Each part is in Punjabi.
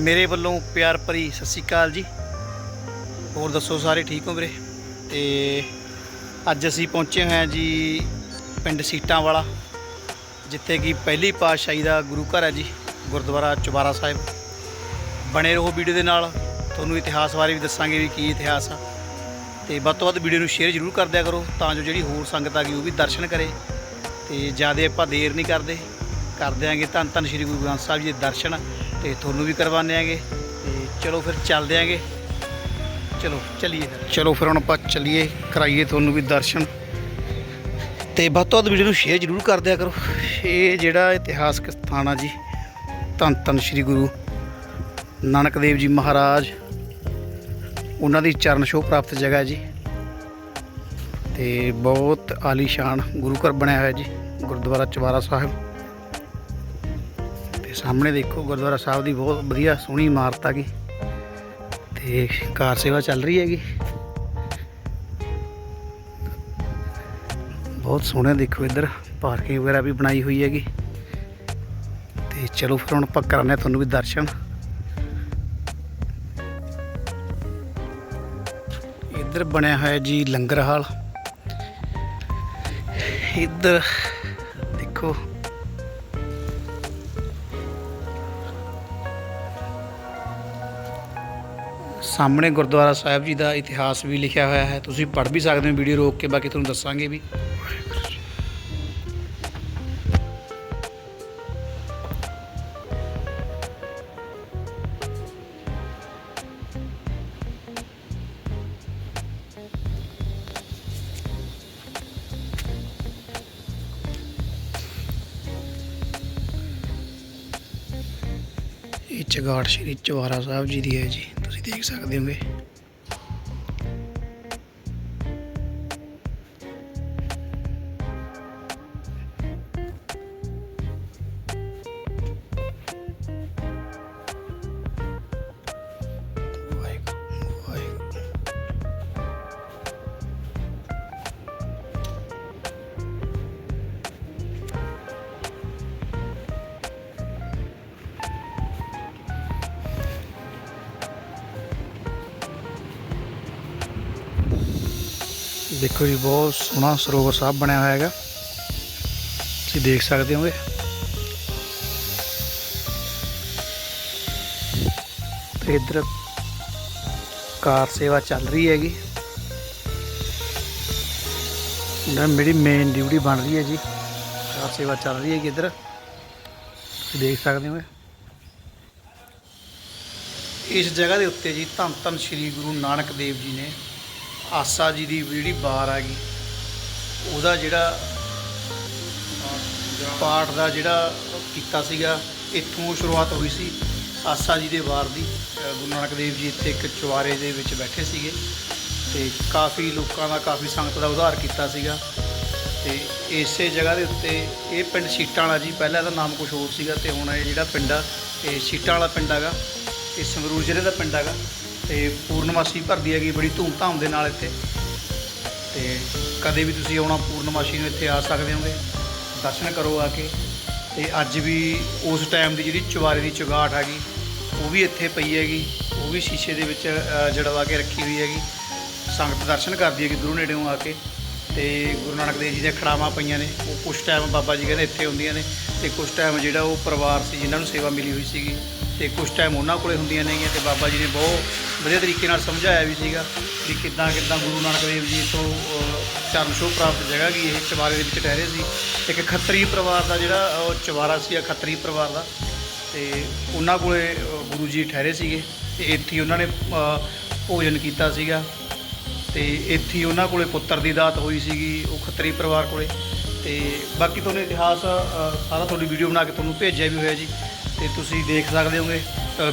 ਮੇਰੇ ਵੱਲੋਂ ਪਿਆਰ ਭਰੀ ਸਤਿ ਸ਼੍ਰੀ ਅਕਾਲ ਜੀ। ਹੋਰ ਦੱਸੋ ਸਾਰੇ ਠੀਕ ਹੋ ਵੀਰੇ? ਤੇ ਅੱਜ ਅਸੀਂ ਪਹੁੰਚੇ ਹੋਏ ਹਾਂ ਜੀ ਪਿੰਡ ਸੀਟਾਂ ਵਾਲਾ ਜਿੱਥੇ ਕਿ ਪਹਿਲੀ ਪਾਤਸ਼ਾਹੀ ਦਾ ਗੁਰੂ ਘਰ ਹੈ ਜੀ, ਗੁਰਦੁਆਰਾ ਚੁਬਾਰਾ ਸਾਹਿਬ। ਬਣੇ ਰਹੋ ਵੀਡੀਓ ਦੇ ਨਾਲ। ਤੁਹਾਨੂੰ ਇਤਿਹਾਸ ਬਾਰੇ ਵੀ ਦੱਸਾਂਗੇ ਵੀ ਕੀ ਇਤਿਹਾਸ ਆ। ਤੇ ਵੱਧ ਤੋਂ ਵੱਧ ਵੀਡੀਓ ਨੂੰ ਸ਼ੇਅਰ ਜ਼ਰੂਰ ਕਰ ਦਿਆ ਕਰੋ, ਤਾਂ ਜੋ ਜਿਹੜੀ ਹੋਰ ਸੰਗਤ ਆ ਗਈ ਉਹ ਵੀ ਦਰਸ਼ਨ ਕਰੇ। ਤੇ ਜ਼ਿਆਦਾ ਆਪਾਂ ਦੇਰ ਨਹੀਂ ਕਰਦੇ। ਕਰ ਦਿਆਂਗੇ ਧੰਨ ਧੰਨ ਸ਼੍ਰੀ ਗੁਰੂ ਗ੍ਰੰਥ ਸਾਹਿਬ ਜੀ ਦੇ ਦਰਸ਼ਨ। ਤੇ ਤੁਹਾਨੂੰ ਵੀ ਕਰਵਾਉਂਦੇ ਆਂਗੇ ਤੇ ਚਲੋ ਫਿਰ ਚੱਲਦੇ ਆਂਗੇ। ਚਲੋ, ਚੱਲੀਏ ਫਿਰ। ਚਲੋ ਫਿਰ ਹੁਣ ਆਪਾਂ ਚੱਲੀਏ, ਕਰਾਈਏ ਤੁਹਾਨੂੰ ਵੀ ਦਰਸ਼ਨ। ਤੇ ਵੱਧ ਤੋਂ ਵੱਧ ਵੀਡੀਓ ਨੂੰ ਸ਼ੇਅਰ ਜ਼ਰੂਰ ਕਰ ਦਿਆ ਕਰੋ। ਇਹ ਜਿਹੜਾ ਇਤਿਹਾਸਕ ਸਥਾਨ ਆ ਜੀ, ਧੰਨ ਧੰਨ ਸ਼੍ਰੀ ਗੁਰੂ ਨਾਨਕ ਦੇਵ ਜੀ ਮਹਾਰਾਜ। ਉਹਨਾਂ ਦੀ ਚਰਨ ਛੋਹ ਪ੍ਰਾਪਤ ਜਗ੍ਹਾ ਜੀ। ਤੇ ਬਹੁਤ ਆਲੀਸ਼ਾਨ ਗੁਰੂ ਘਰ ਬਣਿਆ ਹੋਇਆ ਜੀ, ਗੁਰਦੁਆਰਾ ਚਵਾਰਾ ਸਾਹਿਬ। ਤੇ ਸਾਹਮਣੇ ਦੇਖੋ, ਗੁਰਦੁਆਰਾ ਸਾਹਿਬ ਦੀ ਬਹੁਤ ਵਧੀਆ ਸੋਹਣੀ ਇਮਾਰਤ ਆ ਗਈ ਤੇ ਕਾਰ ਸੇਵਾ ਚੱਲ ਰਹੀ ਹੈਗੀ। ਬਹੁਤ ਸੋਹਣਾ ਦੇਖੋ ਇੱਧਰ, ਪਾਰਕਿੰਗ ਵਗੈਰਾ ਵੀ ਬਣਾਈ ਹੋਈ ਹੈਗੀ। ਤੇ ਚਲੋ ਫਿਰ ਹੁਣ ਆਪਾਂ ਕਰਾਂਗੇ ਤੁਹਾਨੂੰ ਵੀ ਦਰਸ਼ਨ। ਇੱਧਰ ਬਣਿਆ ਹੋਇਆ ਜੀ ਲੰਗਰ ਹਾਲ। ਇੱਧਰ ਦੇਖੋ ਸਾਹਮਣੇ ਗੁਰਦੁਆਰਾ ਸਾਹਿਬ ਜੀ ਦਾ ਇਤਿਹਾਸ ਵੀ ਲਿਖਿਆ ਹੋਇਆ ਹੈ। ਤੁਸੀਂ ਪੜ੍ਹ ਵੀ ਸਕਦੇ ਹੋ, ਵੀਡੀਓ ਰੋਕ ਕੇ, ਬਾਕੀ ਤੁਹਾਨੂੰ ਦੱਸਾਂਗੇ ਵੀ। ਇਹ ਚਗਾੜ ਸ਼੍ਰੀ ਚਵਾਰਾ ਸਾਹਿਬ ਜੀ ਦੀ ਹੈ ਜੀ। ਤੁਸੀਂ ਦੇਖ ਸਕਦੇ ਹੋਗੇ। ਦੇਖੋ ਜੀ, ਬਹੁਤ ਸੋਹਣਾ ਸਰੋਵਰ ਸਾਹਿਬ ਬਣਿਆ ਹੋਇਆ ਹੈਗਾ। ਤੁਸੀਂ ਦੇਖ ਸਕਦੇ ਹੋਗੇ। ਤੇ ਇੱਧਰ ਕਾਰ ਸੇਵਾ ਚੱਲ ਰਹੀ ਹੈਗੀ। ਨਾ ਮੇਰੀ ਮੇਨ ਡਿਊਟੀ ਬਣ ਰਹੀ ਹੈ ਜੀ। ਕਾਰ ਸੇਵਾ ਚੱਲ ਰਹੀ ਹੈਗੀ ਇੱਧਰ। ਤੁਸੀਂ ਦੇਖ ਸਕਦੇ ਹੋ ਇਸ ਜਗ੍ਹਾ ਦੇ ਉੱਤੇ ਜੀ ਧੰਨ ਧੰਨ ਸ੍ਰੀ ਗੁਰੂ ਨਾਨਕ ਦੇਵ ਜੀ ਨੇ ਆਸਾ ਜੀ ਦੀ ਜਿਹੜੀ ਬਾਰ ਆ ਗਈ ਉਹਦਾ ਜਿਹੜਾ ਪਾਠ ਦਾ ਜਿਹੜਾ ਕੀਤਾ ਸੀਗਾ, ਇੱਥੋਂ ਸ਼ੁਰੂਆਤ ਹੋਈ ਸੀ ਆਸਾ ਜੀ ਦੇ ਵਾਰ ਦੀ। ਗੁਰੂ ਨਾਨਕ ਦੇਵ ਜੀ ਇੱਥੇ ਇੱਕ ਚੁਆਰੇ ਦੇ ਵਿੱਚ ਬੈਠੇ ਸੀਗੇ ਤੇ ਕਾਫੀ ਲੋਕਾਂ ਦਾ, ਕਾਫੀ ਸੰਗਤ ਦਾ ਉਧਾਰ ਕੀਤਾ ਸੀਗਾ ਤੇ ਇਸੇ ਜਗ੍ਹਾ ਦੇ ਉੱਤੇ ਇਹ ਪਿੰਡ ਸੀਟਾਂ ਵਾਲਾ ਜੀ, ਪਹਿਲਾਂ ਇਹਦਾ ਨਾਮ ਕੁਝ ਹੋਰ ਸੀਗਾ ਤੇ ਹੁਣ ਇਹ ਜਿਹੜਾ ਪਿੰਡ ਆ, ਇਹ ਸੀਟਾਂ ਵਾਲਾ ਪਿੰਡ ਹੈਗਾ, ਇਹ ਸੰਗਰੂਰ ਜ਼ਿਲ੍ਹੇ ਦਾ ਪਿੰਡ ਹੈਗਾ। ਤੇ ਪੂਰਨਮਾਸ਼ੀ ਭਰਦੀ ਹੈਗੀ ਬੜੀ ਧੂਮ ਧਾਮ ਦੇ ਨਾਲ ਇੱਥੇ। ਤੇ ਕਦੇ ਵੀ ਤੁਸੀਂ ਆਉਣਾ ਪੂਰਨਮਾਸ਼ੀ ਨੂੰ ਇੱਥੇ ਆ ਸਕਦੇ ਹੋਗੇ। ਦਰਸ਼ਨ ਕਰੋ ਆ ਕੇ। ਤੇ ਅੱਜ ਵੀ ਉਸ ਟਾਈਮ ਦੀ ਜਿਹੜੀ ਚੁਬਾਰੇ ਦੀ ਚੁਗਾਟ ਹੈਗੀ ਉਹ ਵੀ ਇੱਥੇ ਪਈ ਹੈਗੀ। ਉਹ ਵੀ ਸ਼ੀਸ਼ੇ ਦੇ ਵਿੱਚ ਅ, ਜੜਵਾ ਕੇ ਰੱਖੀ ਹੋਈ ਹੈਗੀ। ਸੰਗਤ ਦਰਸ਼ਨ ਕਰਦੀ ਹੈਗੀ ਗੁਰੂ ਨੇੜਿਓਂ ਆ ਕੇ। ਤੇ ਗੁਰੂ ਨਾਨਕ ਦੇਵ ਜੀ ਦੀਆਂ ਖੜਾਵਾਂ ਪਈਆਂ ਨੇ। ਉਹ ਕੁਝ ਟਾਈਮ ਬਾਬਾ ਜੀ ਕਹਿੰਦੇ ਇੱਥੇ ਹੁੰਦੀਆਂ ਨੇ। ਤੇ ਕੁਝ ਟਾਈਮ ਜਿਹੜਾ ਉਹ ਪਰਿਵਾਰ ਸੀ ਜਿਨ੍ਹਾਂ ਨੂੰ ਸੇਵਾ ਮਿਲੀ ਹੋਈ ਸੀਗੀ। ਤੇ ਕੁਝ ਟਾਈਮ ਉਹਨਾਂ ਕੋਲੇ ਹੁੰਦੀਆਂ ਨੇਗੀਆਂ ਤੇ ਬਾਬਾ ਜੀ ਨੇ ਬਹੁਤ ਵਧੀਆ ਤਰੀਕੇ ਨਾਲ ਸਮਝਾਇਆ ਵੀ ਸੀਗਾ ਵੀ ਕਿੱਦਾਂ ਕਿੱਦਾਂ ਗੁਰੂ ਨਾਨਕ ਦੇਵ ਜੀ ਤੋਂ ਚਰਨ ਛੋਹ ਪ੍ਰਾਪਤ ਜਗ੍ਹਾ ਗਈ ਇਹ ਚਵਾਰੇ ਦੇ ਵਿੱਚ ਠਹਿਰੇ ਸੀ। ਇੱਕ ਖੱਤਰੀ ਪਰਿਵਾਰ ਦਾ ਜਿਹੜਾ ਉਹ ਚਵਾਰਾ ਸੀ ਖੱਤਰੀ ਪਰਿਵਾਰ ਦਾ। ਤੇ ਉਹਨਾਂ ਕੋਲੇ ਗੁਰੂ ਜੀ ਠਹਿਰੇ ਸੀਗੇ ਤੇ ਇੱਥੇ ਉਹਨਾਂ ਨੇ ਭੋਜਨ ਕੀਤਾ ਸੀਗਾ। ਤੇ ਇੱਥੇ ਉਹਨਾਂ ਕੋਲੇ ਪੁੱਤਰ ਦੀ ਦਾਤ ਹੋਈ ਸੀਗੀ, ਉਹ ਖੱਤਰੀ ਪਰਿਵਾਰ ਕੋਲੇ। ਤੇ ਬਾਕੀ ਤੁਹਾਨੂੰ ਇਤਿਹਾਸ ਸਾਰਾ ਤੁਹਾਡੀ ਵੀਡੀਓ ਬਣਾ ਕੇ ਤੁਹਾਨੂੰ ਭੇਜਿਆ ਵੀ ਹੋਇਆ ਜੀ। ਤੇ ਤੁਸੀਂ ਦੇਖ ਸਕਦੇ ਹੋਗੇ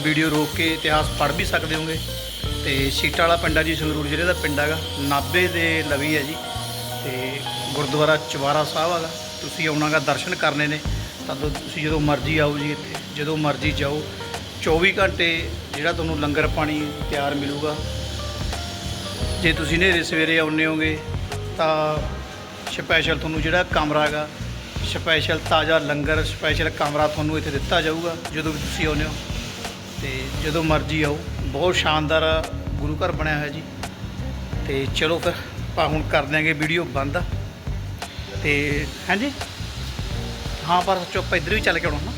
ਵੀਡੀਓ ਰੋਕ ਕੇ ਇਤਿਹਾਸ ਪੜ੍ਹ ਵੀ ਸਕਦੇ ਹੋਗੇ। ਤੇ ਸੀਟਾ ਵਾਲਾ ਪਿੰਡ ਆ ਜੀ, ਸੰਗਰੂਰ ਜ਼ਿਲ੍ਹੇ ਦਾ ਪਿੰਡ ਹੈਗਾ। ਨਾਭੇ ਦੇ ਲਵੀ ਹੈ ਜੀ। ਤੇ ਗੁਰਦੁਆਰਾ ਚਵਾਰਾ ਸਾਹਿਬ ਹੈਗਾ। ਤੁਸੀਂ ਆਉਣਾਗਾ ਦਰਸ਼ਨ ਕਰਨੇ ਨੇ। ਤਾਂ ਤੁਸੀਂ ਜਦੋਂ ਮਰਜ਼ੀ ਆਓ ਜੀ ਇੱਥੇ। ਜਦੋਂ ਮਰਜ਼ੀ ਜਾਓ। 24 ਘੰਟੇ ਜਿਹੜਾ ਤੁਹਾਨੂੰ ਲੰਗਰ ਪਾਣੀ ਤਿਆਰ ਮਿਲੂਗਾ। ਜੇ ਤੁਸੀਂ ਨੇਰੇ ਸਵੇਰੇ ਆਉਂਦੇ ਹੋਗੇ, ਤਾਂ ਸਪੈਸ਼ਲ ਤੁਹਾਨੂੰ ਜਿਹੜਾ ਕਮਰਾ ਹੈਗਾ ਸਪੈਸ਼ਲ ਤਾਜ਼ਾ ਲੰਗਰ, ਸਪੈਸ਼ਲ ਕਮਰਾ ਤੁਹਾਨੂੰ ਇੱਥੇ ਦਿੱਤਾ ਜਾਊਗਾ, ਜਦੋਂ ਵੀ ਤੁਸੀਂ ਆਉਂਦੇ ਹੋ। ਤੇ ਜਦੋਂ ਮਰਜ਼ੀ ਆਓ, ਬਹੁਤ ਸ਼ਾਨਦਾਰ ਗੁਰੂ ਘਰ ਬਣਿਆ ਹੋਇਆ ਜੀ। ਤੇ ਚਲੋ ਫਿਰ, ਆਪਾਂ ਹੁਣ ਕਰ ਦਿਆਂਗੇ ਵੀਡੀਓ ਬੰਦ। ਤੇ ਹਾਂਜੀ? ਹਾਂ, ਪਰ ਚੁੱਪ ਇੱਧਰ ਵੀ ਚੱਲ ਕੇ ਆਉਣਾ ਨਾ।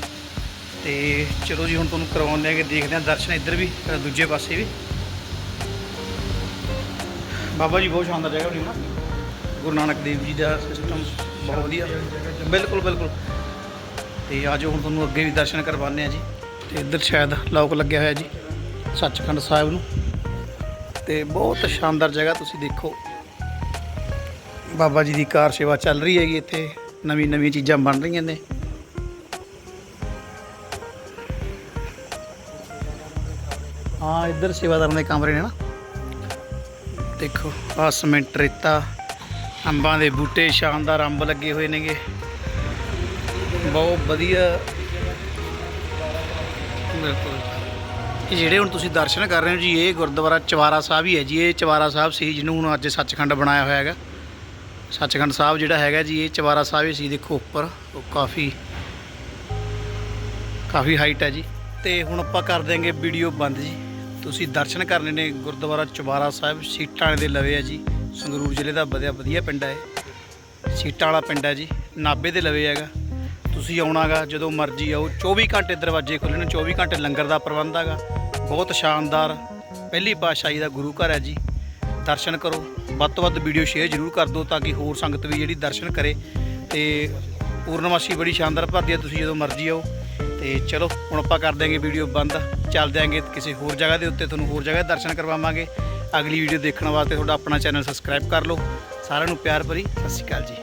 ਤੇ ਚਲੋ ਜੀ, ਹੁਣ ਤੁਹਾਨੂੰ ਕਰਵਾਉਂਦੇ ਆਂਗੇ, ਦੇਖਦੇ ਆਂ ਦਰਸ਼ਨ ਇੱਧਰ ਵੀ, ਦੂਜੇ ਪਾਸੇ ਵੀ। ਬਾਬਾ ਜੀ, ਬਹੁਤ ਸ਼ਾਨਦਾਰ ਜਗ੍ਹਾ ਬਣੀ ਨਾ। ਗੁਰੂ ਨਾਨਕ ਦੇਵ ਜੀ ਦਾ ਸਿਸਟਮ ਬਹੁਤ ਵਧੀਆ। ਬਿਲਕੁਲ ਬਿਲਕੁਲ। ਤੇ ਅੱਜ ਹੁਣ ਤੁਹਾਨੂੰ ਅੱਗੇ ਵੀ ਦਰਸ਼ਨ ਕਰਵਾਉਂਦੇ ਆ ਜੀ। ਤੇ ਇੱਧਰ ਸ਼ਾਇਦ ਲੋਕ ਲੱਗਿਆ ਹੋਇਆ ਜੀ, ਸੱਚਖੰਡ ਸਾਹਿਬ ਨੂੰ। ਤੇ ਬਹੁਤ ਸ਼ਾਨਦਾਰ ਜਗ੍ਹਾ ਤੁਸੀਂ ਦੇਖੋ। ਬਾਬਾ ਜੀ ਦੀ ਕਾਰ ਸੇਵਾ ਚੱਲ ਰਹੀ ਹੈਗੀ ਇੱਥੇ। ਨਵੀਂ ਨਵੀਂ ਚੀਜ਼ਾਂ ਬਣ ਰਹੀਆਂ ਨੇ। ਹਾਂ, ਇੱਧਰ ਸੇਵਾਦਾਰਾਂ ਦੇ ਕਮਰੇ ਨੇ ਨਾ। ਦੇਖੋ ਆ ਸੀਮੈਂਟ ਰੇਤਾ। ਅੰਬਾਂ ਦੇ ਬੂਟੇ ਸ਼ਾਨਦਾਰ ਅੰਬ ਲੱਗੇ ਹੋਏ ਨੇਗੇ। ਬਹੁਤ ਵਧੀਆ। ਬਿਲਕੁਲ। ਇਹ ਜਿਹੜੇ ਹੁਣ ਤੁਸੀਂ ਦਰਸ਼ਨ ਕਰ ਰਹੇ ਹੋ ਜੀ, ਇਹ ਗੁਰਦੁਆਰਾ ਚਵਾਰਾ ਸਾਹਿਬ ਹੀ ਹੈ ਜੀ। ਇਹ ਚਵਾਰਾ ਸਾਹਿਬ ਸੀ ਜਿਹਨੂੰ ਹੁਣ ਅੱਜ ਸੱਚਖੰਡ ਬਣਾਇਆ ਹੋਇਆ ਹੈਗਾ। ਸੱਚਖੰਡ ਸਾਹਿਬ ਜਿਹੜਾ ਹੈਗਾ ਜੀ, ਇਹ ਚਵਾਰਾ ਸਾਹਿਬ ਹੀ ਸੀ। ਦੇਖੋ ਉੱਪਰ, ਉਹ ਕਾਫੀ ਕਾਫੀ ਹਾਈਟ ਹੈ ਜੀ। ਤੇ ਹੁਣ ਆਪਾਂ ਕਰ ਦਿਆਂਗੇ ਵੀਡੀਓ ਬੰਦ ਜੀ। ਤੁਸੀਂ ਦਰਸ਼ਨ ਕਰਨੇ ਨੇ ਗੁਰਦੁਆਰਾ ਚਵਾਰਾ ਸਾਹਿਬ, ਸੀਟਾਂ ਦੇ ਲਵੇ ਆ ਜੀ। ਸੰਗਰੂਰ ਜ਼ਿਲ੍ਹੇ ਦਾ ਵਧੀਆ ਵਧੀਆ ਪਿੰਡ ਹੈ। ਸੀਟਾਂ ਵਾਲਾ ਪਿੰਡ ਹੈ ਜੀ। ਨਾਬੇ ਦੇ ਲਵੇ ਹੈਗਾ। ਤੁਸੀਂ ਆਉਣਾਗਾ, ਜਦੋਂ ਮਰਜ਼ੀ ਆਓ। 24 ਘੰਟੇ ਦਰਵਾਜ਼ੇ ਖੁੱਲ੍ਹੇ ਨੇ। 24 ਘੰਟੇ ਲੰਗਰ ਦਾ ਪ੍ਰਬੰਧ ਹੈਗਾ। ਬਹੁਤ ਸ਼ਾਨਦਾਰ। ਪਹਿਲੀ ਪਾਤਸ਼ਾਹੀ ਦਾ ਗੁਰੂ ਘਰ ਹੈ ਜੀ। ਦਰਸ਼ਨ ਕਰੋ। ਵੱਧ ਤੋਂ ਵੱਧ ਵੀਡੀਓ ਸ਼ੇਅਰ ਜ਼ਰੂਰ ਕਰ ਦਿਓ ਤਾਂ ਕਿ ਹੋਰ ਸੰਗਤ ਵੀ ਜਿਹੜੀ ਦਰਸ਼ਨ ਕਰੇ। ਤੇ ਪੂਰਨਮਾਸ਼ੀ ਬੜੀ ਸ਼ਾਨਦਾਰ ਭਰਦੀ ਹੈ। ਤੁਸੀਂ ਜਦੋਂ ਮਰਜ਼ੀ ਆਓ। ਤੇ ਚਲੋ, ਹੁਣ ਆਪਾਂ ਕਰ ਦਿਆਂਗੇ ਵੀਡੀਓ ਬੰਦ। ਚੱਲ ਦਿਆਂਗੇ ਕਿਸੇ ਹੋਰ ਜਗ੍ਹਾ ਦੇ ਉੱਤੇ। ਤੁਹਾਨੂੰ ਹੋਰ ਜਗ੍ਹਾ ਦਰਸ਼ਨ ਕਰਵਾਵਾਂਗੇ। ਅਗਲੀ ਵੀਡੀਓ ਦੇਖਣ ਵਾਸਤੇ ਤੁਹਾਡਾ ਆਪਣਾ ਚੈਨਲ ਸਬਸਕ੍ਰਾਈਬ ਕਰ ਲਓ। ਸਾਰਿਆਂ ਨੂੰ ਪਿਆਰ ਭਰੀ, ਸਤਿ ਸ਼੍ਰੀ ਅਕਾਲ ਜੀ।